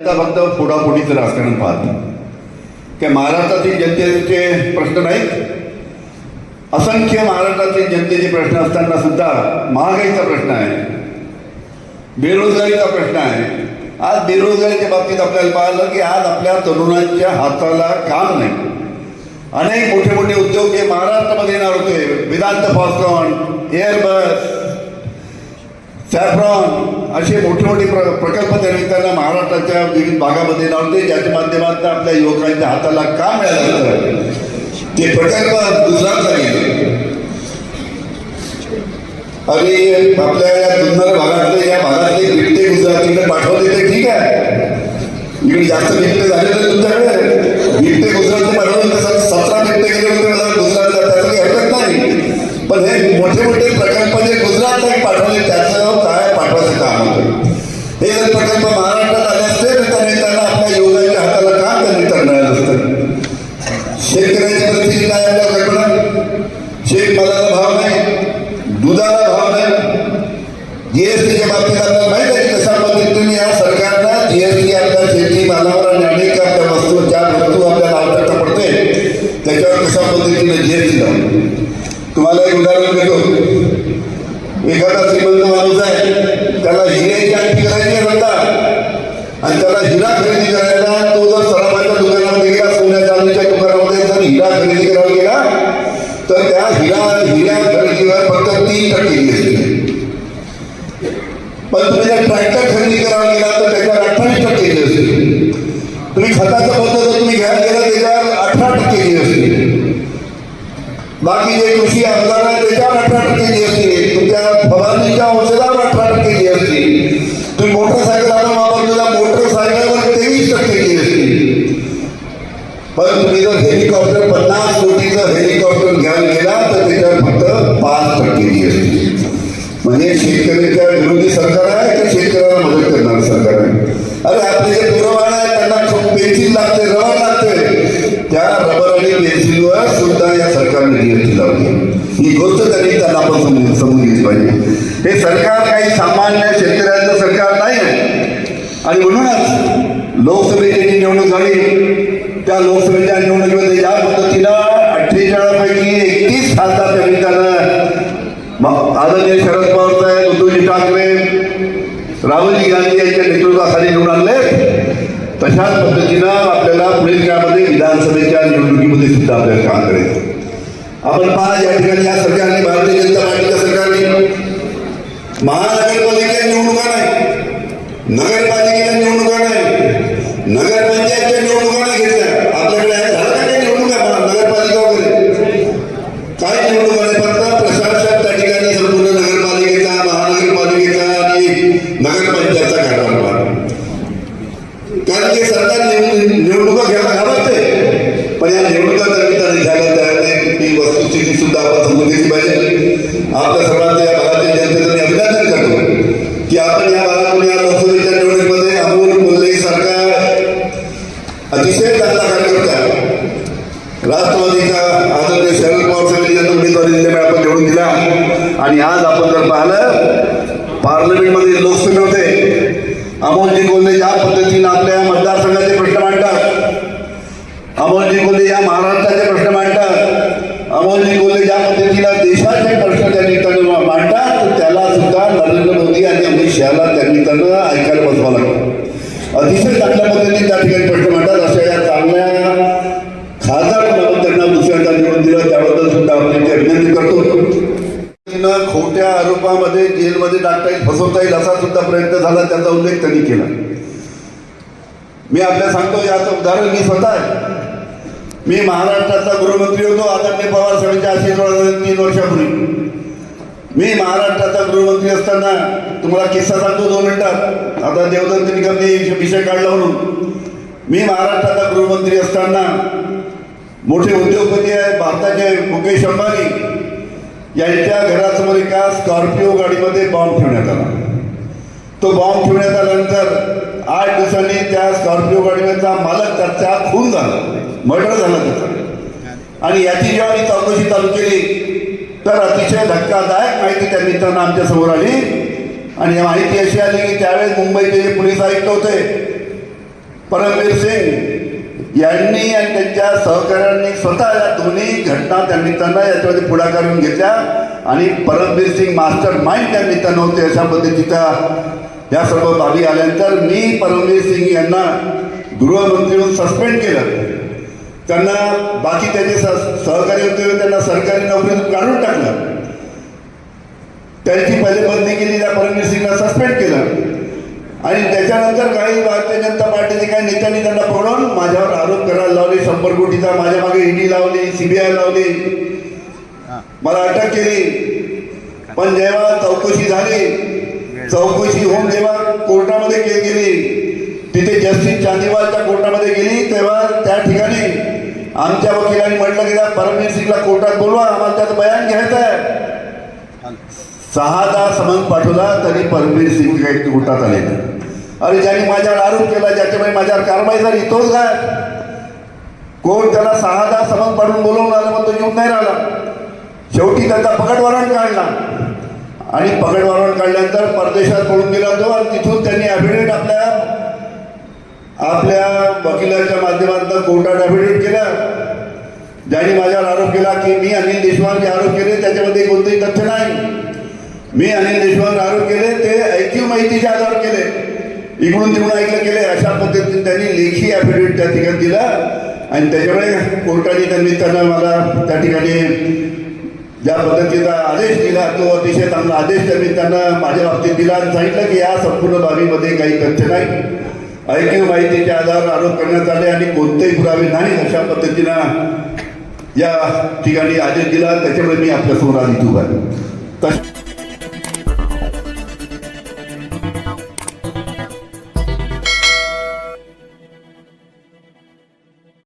आता फक्त पुढापुढीचं राजकारण पाहत. ते महाराष्ट्रातील जनतेचे प्रश्न नाहीत. असंख्य महाराष्ट्रातील जनतेचे प्रश्न असताना सुद्धा महागाईचा प्रश्न आहे. बेरोजगारीचा प्रश्न आहे. आज बेरोजगारीच्या बाबतीत आपल्याला पाहिलं की आज आपल्या तरुणांच्या हाताला काम नाही. अनेक मोठे मोठे उद्योग हे महाराष्ट्रामध्ये येणार होते. वेदांत फॉस्ट्रॉन एअरबस सॅफ्रॉन असे मोठे मोठे प्र प्रकल्प त्यांनी त्यांना महाराष्ट्राच्या विविध भागामध्ये लावले ज्याच्या माध्यमातून आपल्या युवकांच्या हाताला काम मिळालं ते प्रकल्प गुजरातला गेले आणि आपल्या या जुन्नर भागातले या भागातले बिबटे गुजरातीकडे पाठवले ते ठीक आहे. इकडे जास्त बिबटे झाले तर आणि हिरा खरेदी करायला तो जर सराफाच्या दुकानामध्ये गेला सोन्या चांदीच्या दुकानामध्ये जर हिरा खरेदी करायला गेला, तर त्या हिरा हिऱ्या खरेदीवर फक्त तीन टक्के पण तुम्ही जर ट्रॅक्टर खरेदी करायला गेला, तर त्याच्यावर अठ्ठावीस टक्के जीएसटी तुम्ही खताचं पद्धत जर तुम्ही घ्यायला गेला, त्याच्यावर अठरा टक्के जीएसटी बाकी जे कृषी अवजार आहे त्याच्यावर अठरा टक्के जीएसटी तुमच्या फवारणीच्या औषधावर अठरा टक्के जीएसटी पाच टक्के जीएसटी म्हणजे शेतकऱ्याच्या विरोधी सरकार आहे का शेतकऱ्याला मदत करणारं सरकार आहे? अरे आपले जे पुरवण आहे त्यांना पेन्सिल लागते रबर लागते. त्या रबर आणि पेन्सिलवर सुद्धा या सरकारने जीएसटी लावली ही गोष्ट तरी त्यांना आपण समजून समजून घेतली पाहिजे. हे सरकार काही सामान्य शेतकऱ्यांचं सरकार नाही आहे आणि म्हणूनच लोकसभेची जी निवडणूक झाली त्या लोकसभेच्या निवडणुकीमध्ये या पद्धतीला अठ्ठेचाळीस पैकी एकतीस खासदार आदरणीय शरद पवार साहेब उद्धवजी ठाकरे राहुलजी गांधी यांच्या नेतृत्वाखाली निवडून आणले तशाच पद्धतीनं आपल्याला पुढील काळामध्ये विधानसभेच्या निवडणुकीमध्ये सुद्धा आपल्याला काम करायचं आपण पहा या ठिकाणी या सरकारने भारतीय जनता पार्टीच्या सरकारने महानगरपालिकेला निवडणुका नाही नगरपालिकेच्या निवडणुका नाही नगरपंचायतच्या निवडणुका नाही घेतल्या आपल्याकडे आहे झालं का काही निवडणुका महा- नगरपालिका वगैरे काही निवडणुका नाही फक्त प्रशासक त्या ठिकाणी संपूर्ण नगरपालिकेचा महानगरपालिकेचा आणि नगरपंचायतचा कारभार कारण ते सरकार निवडणुका घ्यायला घाबरते पण या निवडणुका तर निमित्ताने तयार नाही ती वस्तुस्थिती सुद्धा आपण समजून घेतली पाहिजे. आपल्या सर्वांचं या भागातील जनतेचं मी अभिनंदन करतो की आपण या भागातून या लोकसभेच्या निवडणुकीमध्ये अमोल कोल्हे सरकार अतिशय चांगला कार्यकर्ता राष्ट्रवादीचा आदरणीय शरद पवार साहेबांनी ज्यांना उमेदवारी दिल्यामुळे आपण निवडून दिला. आणि आज आपण जर पाहिलं पार्लमेंटमध्ये लोकसभेमध्ये अमोलजी कोल्हे ज्या पद्धतीनं आपल्या मतदारसंघाचे प्रश्न मांडतात अमोलजी कोल्हे या महाराष्ट्राचे प्रश्न मांडतात अमोलजी कोल्हे ज्या पद्धतीनं देशाचे प्रश्न त्या निमित्तानं मांडतात तर त्याला सुद्धा नरेंद्र मोदी आणि अमित शहाला त्या निमित्तानं ऐकायला बसवावं लागतं अतिशय चांगल्या पद्धतीने त्या ठिकाणी प्रश्न मांडतात अशा या चांगल्या खासदार म्हणून त्यांना दुसऱ्यांदा निवडून दिलं त्याबद्दल सुद्धा आपण त्यांची अभिनंदन करतो तिनं खोट्या आरोपामध्ये जेलमध्ये टाकता येईल फसवता येईल असा सुद्धा प्रयत्न झाला त्याचा उल्लेख त्यांनी केला. मी आपल्या सांगतो याचं उदाहरण मी स्वतः आहे. मी महाराष्ट्राचा गृहमंत्री होतो आदरणीय पवार साहेबांच्या आशीर्वादाने तीन वर्षापूर्वी. मी महाराष्ट्राचा गृहमंत्री असताना तुम्हाला किस्सा सांगतो दोन मिनिटात. आता देवदंत निगमने विषय काढला म्हणून. मी महाराष्ट्राचा गृहमंत्री असताना मोठे उद्योगपती आहेत भारताचे मुकेश अंबानी यांच्या घरासमोर एका स्कॉर्पिओ गाडीमध्ये बॉम्ब ठेवण्यात आला. तो बॉम्ब ठेवण्यात आल्यानंतर आठ दिवसांनी त्या स्कॉर्पिओ गाडीचा मालक त्याचा खून झाला. मर्डर झाला त्याचा. आणि याची जेव्हा मी चौकशी चालू केली तर अतिशय धक्कादायक माहिती त्या मित्रांना आमच्यासमोर आली. आणि माहिती अशी आली की त्यावेळेस मुंबईचे जे पोलीस आयुक्त होते परमवीर सिंग यांनी आणि त्यांच्या सहकाऱ्यांनी स्वतः या दोन्ही घटना त्या निमित्तानं याच्यामध्ये पुढाकार घेऊन घेतल्या. आणि परमवीर सिंग मास्टर माइंड त्या निमित्तानं होते अशा पद्धतीच्या या सर्व बाबी आल्यानंतर मी परमवीर सिंग यांना गृहमंत्री म्हणून सस्पेंड केलं. त्यांना बाकी त्याचे सहकारी होते त्यांना सरकारी नोकरीतून काढून टाकलं. त्यांची पहिले बदली केली त्या परमवीर सिंगला सस्पेंड केलं. आणि त्याच्यानंतर काही भारतीय जनता पार्टीचे काही नेत्यांनी त्यांना पकडून माझ्यावर शंभर कोटीचा माझ्या मागे ईडी लावली सीबीआय लावली. मला अटक केली. पण जेव्हा चौकशी झाली चौकशी होऊन जेव्हा कोर्टामध्ये गेली तिथे जस्टिस चांदीवालच्या कोर्टामध्ये गेली तेव्हा त्या ठिकाणी आमच्या वकिलांनी म्हटलं की त्या परमवीर सिंगला कोर्टात बोलवा आम्हाला त्याचं बयान घ्यायचं आहे. सहादा समन पाठवला तरी परमवीर सिंग काही कोर्टात आले अरे ज्यांनी माझ्यावर आरोप केला ज्याच्यामुळे माझ्यावर कारवाई झाली तोच काय कोण त्याला सहा दहा समज पाडून बोलवून आलं मग तो येऊन नाही राहिला. शेवटी त्याचा पकडवारण काढला. आणि पकडवारण काढल्यानंतर परदेशात पळून गेला तो आणि तिथून त्यांनी ॲफिडेविट आपल्या आपल्या वकिलाच्या माध्यमातून कोर्टात ॲफिडेविट केला ज्यांनी माझ्यावर आरोप केला की मी अनिल देशमुख जे आरोप केले त्याच्यामध्ये कोणतेही तथ्य नाही. मी अनिल देशमुख आरोप केले ते ऐकीव माहितीचे आधार केले. इकडून तिकडून ऐकलं केले. अशा पद्धतीने त्यांनी लेखी ॲफिडेविट त्या ठिकाणी दिला. आणि त्याच्यामुळे कोर्टाने त्यांनी त्यांना मला त्या ठिकाणी ज्या पद्धतीचा आदेश दिला तो अतिशय चांगला आदेश त्यांनी त्यांना माझ्या बाबतीत दिला आणि सांगितलं की या संपूर्ण बाबीमध्ये काही तथ्य नाही ऐकीव माहितीच्या आधारावर आरोप करण्यात आले आणि कोणतेही पुरावे नाही अशा पद्धतीनं या ठिकाणी आदेश दिला त्याच्यामुळे मी आपल्यासमोर आधी उभा आहे.